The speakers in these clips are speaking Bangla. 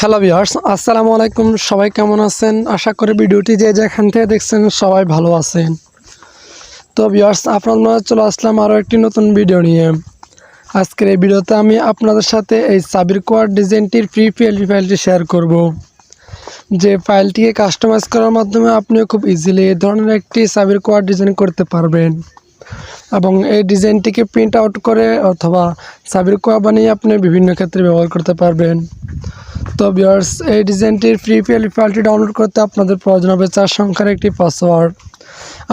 হ্যালো ভিউয়ার্স আসসালামু আলাইকুম সবাই কেমন আছেন? আশা করি ভিডিওটি যে যেখান থেকে দেখছেন সবাই ভালো আছেন। তো ভিউয়ার্স আপনারা চলে আসলাম আরও একটি নতুন ভিডিও নিয়ে। আজকের এই ভিডিওতে আমি আপনাদের সাথে এই সাবির কোয়ার ডিজাইনটির ফ্রি পিএলপি ফাইলটি শেয়ার করব। যে ফাইলটিকে কাস্টমাইজ করার মাধ্যমে আপনিও খুব ইজিলি এই ধরনের একটি সাবির কোয়ার ডিজাইন করতে পারবেন। এবং এই ডিজাইনটিকে প্রিন্ট আউট করে অথবা সাবির কোয়া বানিয়ে আপনি বিভিন্ন ক্ষেত্রে ব্যবহার করতে পারবেন। তো বিয়ার্স এই ডিজাইনটির ফ্রি পিএলপি ফাইলটি ডাউনলোড করতে আপনাদের প্রয়োজন হবে চার সংখ্যার একটি পাসওয়ার্ড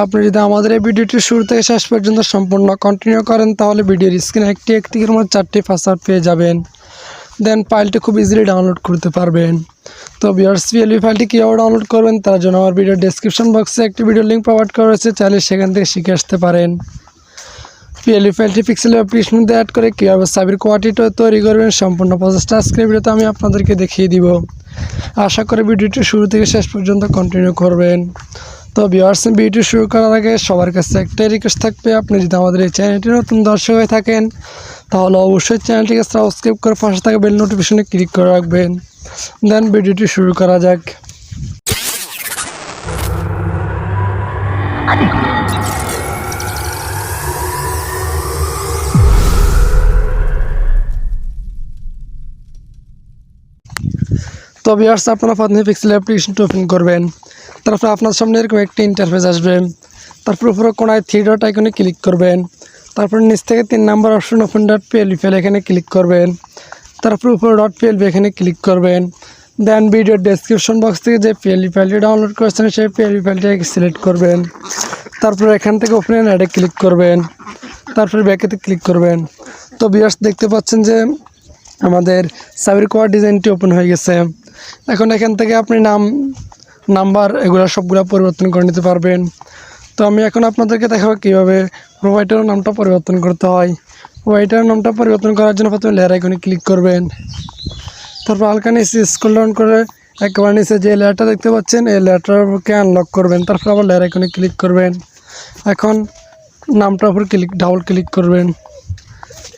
আপনি যদি আমাদের এই ভিডিওটি শুরু থেকে শেষ পর্যন্ত সম্পূর্ণ কন্টিনিউ করেন, তাহলে ভিডিওর স্ক্রিনে একটি একটি করে চারটি পাসওয়ার্ড পেয়ে যাবেন। দেন ফাইলটি খুব ইজিলি ডাউনলোড করতে পারবেন। তো বিয়ার্স পিএলপি ফাইলটি কীভাবে ডাউনলোড করবেন তার জন্য আমার ভিডিও ডেসক্রিপশন বক্সে একটি ভিডিও লিঙ্ক প্রোভাইড করা রয়েছে, চাইলে সেখান থেকে শিখে আসতে পারেন। পিএলই ফাইলটি পিক্সেল অ্যাপ্লিকেশন মধ্যে অ্যাড করে কীভাবে সাবির কোয়ালিটিটা তৈরি করবেন সম্পূর্ণ প্রসেসটা আজকের ভিডিওতে আমি আপনাদেরকে দেখিয়ে দিব। আশা করি ভিডিওটি শুরু থেকে শেষ পর্যন্ত কন্টিনিউ করবেন। তো ভিউয়ার্স ভিডিওটি শুরু করার আগে সবার কাছে একটাই রিকোয়েস্ট থাকবে, আপনি যদি আমাদের এই চ্যানেলটি নতুন দর্শক হয়ে থাকেন, তাহলে অবশ্যই চ্যানেলটিকে সাবস্ক্রাইব করে পাশে থাকা বেল নোটিফিকেশনে ক্লিক করে রাখবেন। দেন ভিডিওটি শুরু করা যাক। তো ভিউয়ার্স আপনারা প্রথমে পিক্সেল অ্যাপ্লিকেশনটি ওপেন করবেন। তারপর আপনার সামনে এরকম একটি ইন্টারফেস আসবে। তারপর উপরে কোনায় থ্রি ডট আইকনে ক্লিক করবেন। তারপর নিচ থেকে তিন number option open dot PLP file এখানে ক্লিক করবেন। তারপর উপরে ডট পিএলপি এখানে ক্লিক করবেন। দেন ভিডিও ডেসক্রিপশন বক্স থেকে যে পিএলপি ফাইলটি ডাউনলোড করেছেন, সেই পিএলপি ফাইলটি সিলেক্ট করবেন। তারপর এখান থেকে ওপেন অ্যাডে ক্লিক করবেন। তারপর ব্যাকেতে ক্লিক করবেন। তো বিয়ার্স দেখতে পাচ্ছেন যে আমাদের সাবির কোয়ার ডিজাইনটি ওপেন হয়ে গেছে। এখন এখান থেকে আপনি নাম নাম্বার, এগুলো সবগুলো পরিবর্তন করে নিতে পারবেন। তো আমি এখন আপনাদেরকে দেখাবো কীভাবে প্রোভাইডারের নামটা পরিবর্তন করতে হয়। প্রোভাইডারের নামটা পরিবর্তন করার জন্য প্রথমে লেয়ার আইকনে ক্লিক করবেন। তারপর হালকা নিচে স্ক্রল ডাউন করে একেবারে নিচে যে লেয়ারটা দেখতে পাচ্ছেন, এই লেয়ারটাকে আনলক করবেন। তারপর আবার লেয়ার আইকনে ক্লিক করবেন। এখন নামটার উপর ক্লিক ডাবল ক্লিক করবেন।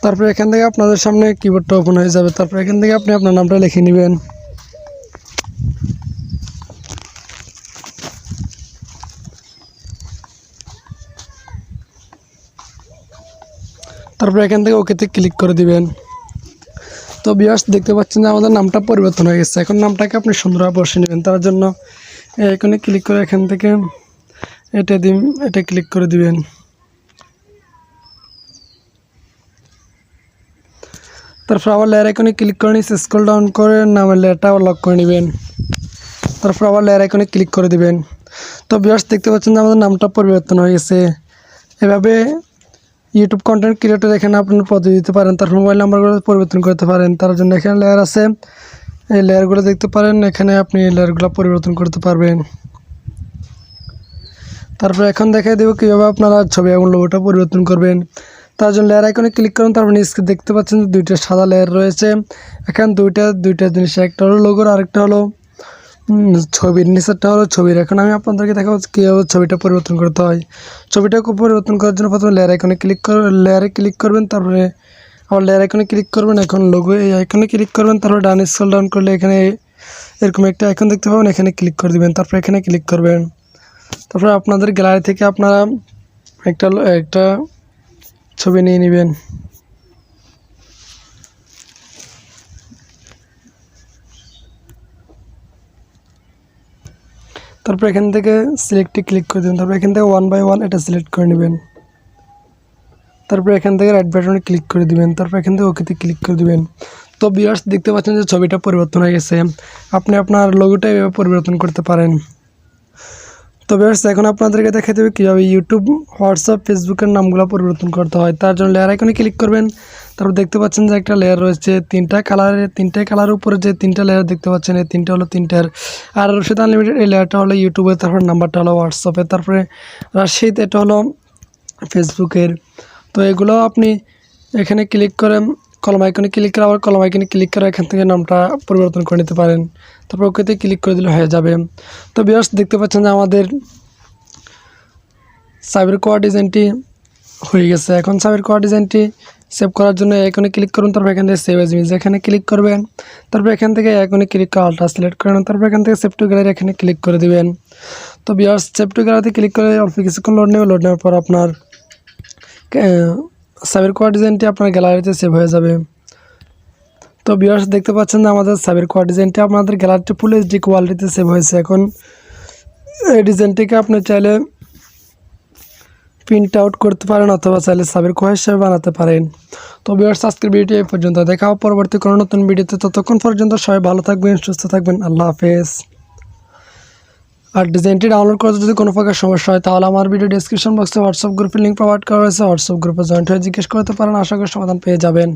তারপর এখান থেকে আপনাদের সামনে কিবোর্ডটা ওপেন হয়ে যাবে। তারপর এখান থেকে আপনি আপনার নামটা লিখে নেবেন। তারপর এখান থেকে ওকেতে ক্লিক করে দিবেন। তো বিয়ার্স দেখতে পাচ্ছেন যে আমাদের নামটা পরিবর্তন হয়ে গেছে। এখন নামটাকে আপনি সুন্দরভাবে বসে নেবেন। তার জন্য এখানে ক্লিক করে এখান থেকে এটা দিন এটা ক্লিক করে দিবেন। তারপর আবার লেয়ার আইকনে ক্লিক করে নিয়ে স্ক্রল ডাউন করে নামের লেয়ারটা আবার লক করে নেবেন। তারপর আবার লেয়ার আইকনে ক্লিক করে দিবেন। তো বিয়ার্স দেখতে পাচ্ছেন যে আমাদের নামটা পরিবর্তন হয়ে গেছে। এভাবে ইউটিউব কন্টেন্ট ক্রিয়েটর এখানে আপনি পদে দিতে পারেন, তার মোবাইল নাম্বারগুলো পরিবর্তন করতে পারেন। তার জন্য এখানে লেয়ার আছে। এই লেয়ারগুলো দেখতে পারেন, এখানে আপনি এই লেয়ারগুলো পরিবর্তন করতে পারবেন। তারপর এখন দেখাই দেবো কীভাবে আপনারা ছবি এবং লোগোটা পরিবর্তন করবেন। তার জন্য লেয়ার আইকনে ক্লিক করুন, তারপর নিচকে দেখতে পাচ্ছেন দুইটা সাদা লেয়ার রয়েছে। এখানে দুইটা দুইটা জিনিস, একটা হলো লোগোর আরেকটা হলো ছবির নিচেরটা হলো ছবির। এখন আমি আপনাদেরকে দেখাবো কীভাবে ছবিটা পরিবর্তন করতে হয়। ছবিটাকে পরিবর্তন করার জন্য প্রথমে লেয়ার আইকনে ক্লিক কর লেয়ারে ক্লিক করবেন, তারপরে আবার লেয়ার আইকনে ক্লিক করবেন, এখন লোগো এই আইকনে ক্লিক করবেন, তারপরে ডান স্ক্রল ডাউন করলে এখানে এরকম একটা আইকন দেখতে পাবেন, এখানে ক্লিক করে দিবেন, তারপরে এখানে ক্লিক করবেন। তারপরে আপনাদের গ্যালারি থেকে আপনারা একটা একটা ছবি নিয়ে নেবেন। তারপর এখান থেকে সিলেক্টে ক্লিক করে দেবেন। তারপর এখান থেকে ওয়ান বাই ওয়ান এটা সিলেক্ট করে নেবেন। তারপর এখান থেকে রাইট বাটনে ক্লিক করে দিবেন। তারপর এখান থেকে ওকেতে ক্লিক করে দিবেন। তো বিয়ার্স দেখতে পাচ্ছেন যে ছবিটা পরিবর্তন হয়ে গেছে। আপনি আপনার লোগোটা এভাবে পরিবর্তন করতে পারেন। তো বিয়ার্স এখন আপনাদেরকে দেখা দেবে কীভাবে ইউটিউব হোয়াটসঅ্যাপ ফেসবুকের নামগুলো পরিবর্তন করতে হয়। তার জন্য লেয়ার আইকনে ক্লিক করবেন। তারপর দেখতে পাচ্ছেন যে একটা লেয়ার রয়েছে, তিনটা কালারের তিনটা কালারের উপরে যে তিনটা লেয়ার দেখতে পাচ্ছেন, এই তিনটা হলো তিনটার। আর রশিদ আনলিমিটেড এই লেয়ারটা হলো ইউটিউবের তারপর নাম্বারটা হলো হোয়াটসঅ্যাপে তারপরে রাশিদ এটা হলো ফেসবুকের তো এগুলো আপনি এখানে ক্লিক করে কলম আইকনে ক্লিক করে আবার কলম আইকনে ক্লিক করে এখান থেকে নামটা পরিবর্তন করে নিতে পারেন। তারপর ওকেতে ক্লিক করে দিলে হয়ে যাবে। তো বিয়ার্স দেখতে পাচ্ছেন যে আমাদের সাইবার কোয়ার ডিজাইনটি হয়ে গেছে। এখন সাবের কোয়া ডিজাইনটি সেভ করার জন্য এখানে ক্লিক করুন, তারপর এখান থেকে সেভ এজ ইমেজ এখানে ক্লিক করবেন, তারপর এখান থেকে এখানে ক্লিক করে আলট্রা সিলেক্ট করেন তারপর এখান থেকে সেভ টু গ্যালারি এখানে ক্লিক করে দিবেন। তো বিয়ার্স সেভ টু গ্যালারিতে ক্লিক করে অল্প কিছুক্ষণ লোড নেবে লোড নেওয়ার পর আপনার সাবের কোয়া ডিজাইনটি আপনার গ্যালারিতে সেভ হয়ে যাবে। তো বিয়ার্স দেখতে পাচ্ছেন যে আমাদের সাবের কোয়া ডিজাইনটি আপনাদের গ্যালারিতে ফুল এইচডি কোয়ালিটিতে সেভ হয়েছে। এখন এই ডিজাইনটিকে আপনি চাইলে প্রিন্ট আউট করতে পারেন অথবা চাইলে সাবের কোয়া হিসেবে বানাতে পারেন। তো বিয়ার্স আজকের ভিডিওটি এই পর্যন্ত। দেখা হবে পরবর্তী কোনো নতুন ভিডিওতে ততক্ষণ পর্যন্ত সবাই ভালো থাকবেন, সুস্থ থাকবেন। আল্লাহ হাফেজ। আর ডিজাইনটি ডাউনলোড করতে যদি কোনো প্রকার সমস্যা হয়, তাহলে আমার ভিডিও ডিসক্রিপশন বক্সে হোয়াটসঅ্যাপ গ্রুপের লিঙ্ক প্রোভাইড করা হয়েছে হোয়াটসঅ্যাপ গ্রুপে জয়েন্ট হয়ে জিজ্ঞেস করতে পারেন। আশা করি সমাধান পেয়ে যাবেন।